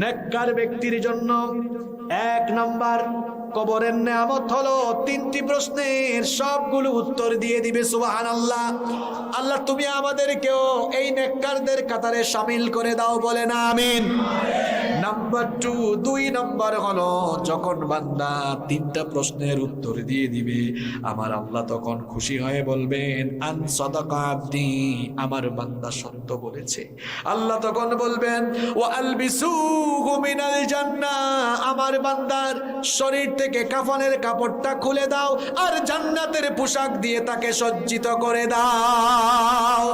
নেককার ব্যক্তির জন্য এক নাম্বার কবরের নেয়ামত হলো তিনটি প্রশ্নের সবগুলো উত্তর দিয়ে দিবে সুবাহান আল্লাহ আল্লাহ তুমি আমাদেরকেও এই নেককারদের কাতারে সামিল করে দাও, বলে না, আমিন। নাম্বার টু, দুই নাম্বার হলো যখন বান্দা তিনটা প্রশ্নের উত্তর দিয়ে দিবে, আমার আল্লাহ তখন খুশি হয়ে বলবেন, আন সদাকা আব্দি, আমার বান্দা সত্য বলেছে। আল্লাহ তখন বলবেন ও আলবিসু আমার বান্দার শরীর থেকে কাফনের কাপড়টা খুলে দাও আর জান্নাতের পোশাক দিয়ে তাকে সজ্জিত করে দাও।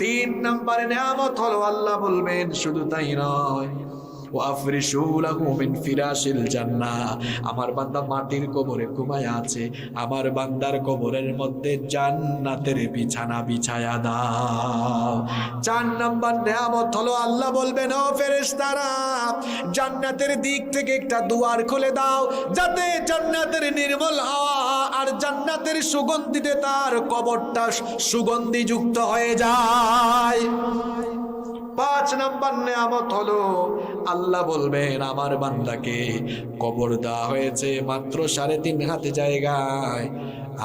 তিন নম্বরে নেয়ামত হলো আল্লাহ বলবেন, শুধু তাই নয়। মিন ফিরাশিল আমার বান্দা মাটির কবরে ঘুমায় আছে, আমার বান্দার কবরের মধ্যে জান্নাতের বিছানা বিছায়া দাও। চার নাম্বার নেয়ামত হলো আল্লাহ বলবেন, ও ফেরেশতারা, জান্নাতের দিক থেকে একটা দুয়ার খুলে দাও, যাতে জান্নাতের নির্মল হাওয়া আর জান্নাতের সুগন্ধিতে তার কবরটা সুগন্ধিযুক্ত হয়ে যায়। পাঁচ নাম্বার নেয়ামত হলো, আল্লাহ বলবেন, আমার বান্দাকে কবর দেওয়া হয়েছে মাত্র সাড়ে তিন হাতে জায়গায়।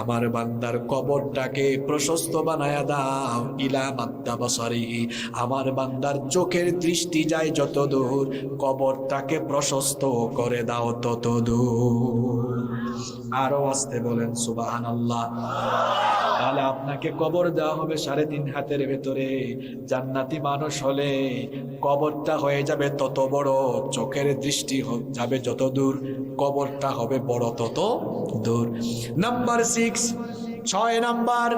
আমার বান্দার কবরটাকে প্রশস্ত বানায়া দাও, ইলা মাদ্দা বসরি। আমার বান্দার চোখের দৃষ্টি যায় যত দূর কবরটাকে প্রশস্ত করে দাও তত দূর আরও আসতে বলেন সুবাহান আল্লাহ তাহলে আপনাকে কবর দেওয়া হবে সাড়ে তিন হাতের ভেতরে। জান্নাতি মানুষ হলে কবরটা হয়ে যাবে তত বড়, চোখের দৃষ্টি যাবে যত দূর, কবরটা হবে বড় তত দূর। নাম্বার সিক্স ছয় নাম্বার,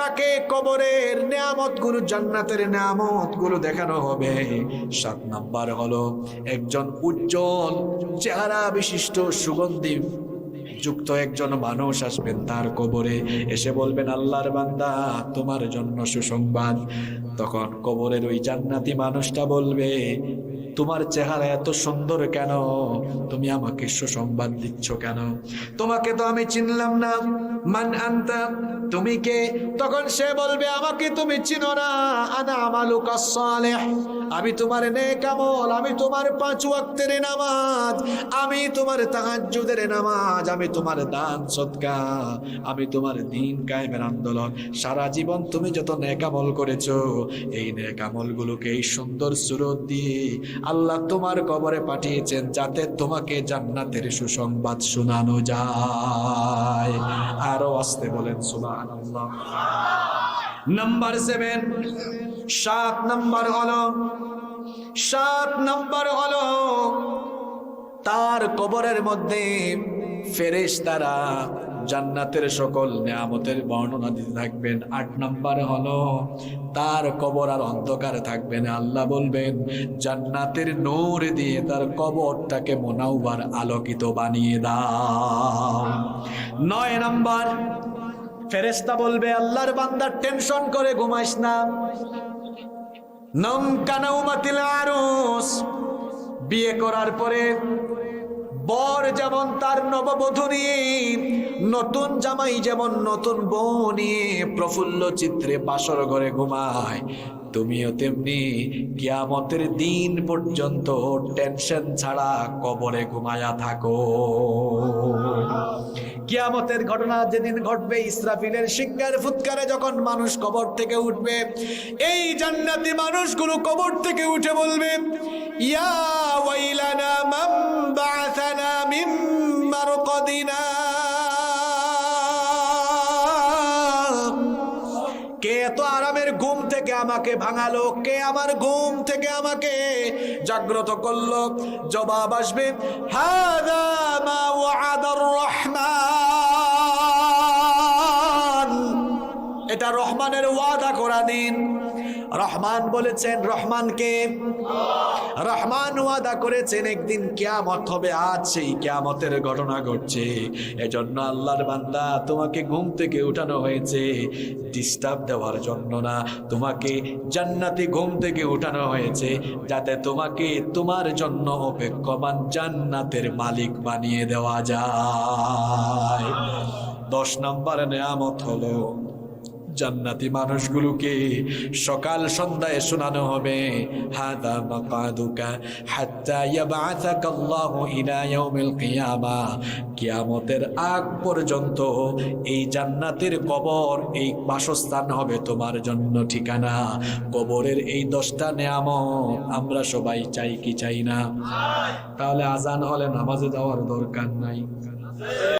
তাকে কবরের নেয়ামতগুলো জান্নাতের নেয়ামতগুলো দেখানো হবে। সাত নাম্বার হলো একজন উজ্জ্বল, চেহারা বিশিষ্ট, সুগন্ধি যুক্ত একজন মানুষ আসবেন তার কবরে, এসে বলবেন, আল্লাহর বান্দা, তোমার জন্য সুসংবাদ। তখন কবরের ওই জান্নাতি মানুষটা বলবে তোমার চেহারা এত সুন্দর কেন? তুমি আমাকে সুসংবাদ দিচ্ছ কেন? তোমাকে তো আমি চিনলাম না। মান আনতা? তুমি কে? তখন সে বলবে, আমাকে তুমি চিনো না। আনা আমালুকা সালেহ আমি তোমার নেক আমল, আমি তোমার পাঁচ ওয়াক্তের নামাজ। আমি তোমার তাহাজ্জুদের নামাজ, আমি তোমার দান সদকা আমি তোমার দিন কায়েমের আন্দোলন। সারা জীবন তুমি যত নেক আমল করেছ, এই নেক আমলগুলোকে এই সুন্দর সুরত দিয়ে আল্লাহ তোমার কবরে পাঠিয়েছেন যাতে তোমাকে জান্নাতের সুসংবাদ শোনানো যায়। আরও আসতে বলেন, সুবহানাল্লাহ। নাম্বার সেভেন সাত নাম্বার হলো, সাত নাম্বার হলো, তার কবরের মধ্যে ফেরেশ তারা জান্নাতের সকল নিয়ামতের বর্ণনা দিতে থাকবেন। আট নাম্বার হলো, তার কবর আর অন্ধকার থাকবে না। আল্লাহ বলবেন, জান্নাতের নূর দিয়ে তার কবরটাকে মোনাউবার আলোকিত বানিয়ে দাও। নয় নাম্বার ফেরেস্তা বলবে, আল্লাহর বান্দার টেনশন করে ঘুমাইস না। নম কানাউমাতিল আরুস। বিয়ে করার পরে বর যেমন তার নববধূ নিয়ে, নতুন জামাই যেমন নতুন বউ নিয়ে প্রফুল্ল চিত্রে বাসর ঘরে ঘুমায়, তুমিও তেমনি কিয়ামতের দিন পর্যন্ত টেনশন ছাড়া কবরে ঘুমায়া থাকো। কিয়ামতের ঘটনা যেদিন ঘটবে, ইসরাফিলের সিঙ্গার ফুৎকারে যখন মানুষ কবর থেকে উঠবে, এই জান্নাতি মানুষগুলো কবর থেকে উঠে বলবে, ইয়া এত ঘুম থেকে আমাকে ভাঙালো। কে আমার ঘুম থেকে আমাকে জাগ্রত করল? জবাব আসবে হাদা মা ওয়াদার রহমান। এটা রহমানের ওয়াদা করা দিন। রহমান বলেছেন রহমানকে রহমান ওয়াদা করেছেন, একদিন কেয়ামত হবে, আজ সেই কিয়ামতের ঘটনা ঘটছে। এজন্য আল্লাহর বান্দা, তোমাকে ঘুম থেকে উঠানো হয়েছে। ডিস্টার্ব দেওয়ার জন্য না, তোমাকে জান্নাতি ঘুম থেকে উঠানো হয়েছে, যাতে তোমাকে তোমার জন্য অপেক্ষমান জান্নাতের মালিক বানিয়ে দেওয়া যায়। দশ নম্বর নেয়ামত হলো জান্নাতি মানুষগুলোকে সকাল সন্ধ্যায় শোনানো হবে। হাদা মাকাদুকা হাত্তা আল্লাহু ইলা ইয়াউমিল কিয়ামা। কিয়ামতের আগ পর্যন্ত এই জান্নাতের কবর, এই বাসস্থান হবে তোমার জন্য ঠিকানা। কবরের এই দশটা নেয়ামত আমরা সবাই চাই কি চাই না? তাহলে আজান হলে নামাজে যাওয়ার দরকার নাই।